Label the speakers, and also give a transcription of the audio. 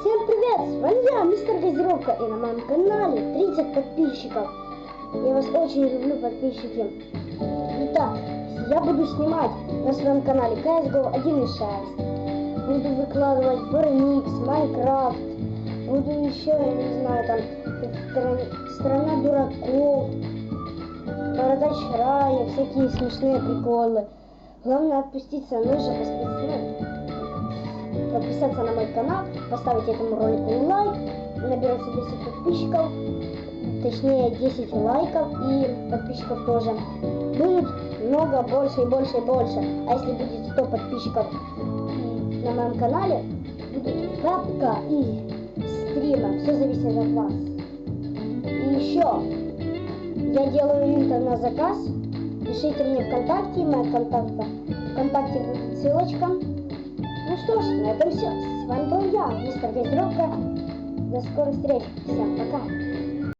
Speaker 1: Всем привет! С вами я, мистер Газировка, и на моем канале 30 подписчиков. Я вас очень люблю, подписчики. Итак, я буду снимать на своем канале CSGO 1.6. Буду выкладывать Бурникс, Майнкрафт. Буду еще, я не знаю, там, стран- Страна дураков, Бородач рая, всякие смешные приколы. Главное отпуститься ниже, подписаться, ну, подписаться на мой канал, поставить этому ролику лайк, наберется 10 подписчиков, точнее 10 лайков и подписчиков тоже. Будет много, больше и больше и больше. А если будет 100 подписчиков на моем канале, будет капка и стрима. Все зависит от вас. И еще, я делаю линк на заказ. Пишите мне ВКонтакте, моя контакта. ВКонтакте будет ссылочка. Ну что ж, на этом все. С вами был я, мистер Газировка. До скорых встреч. Всем пока.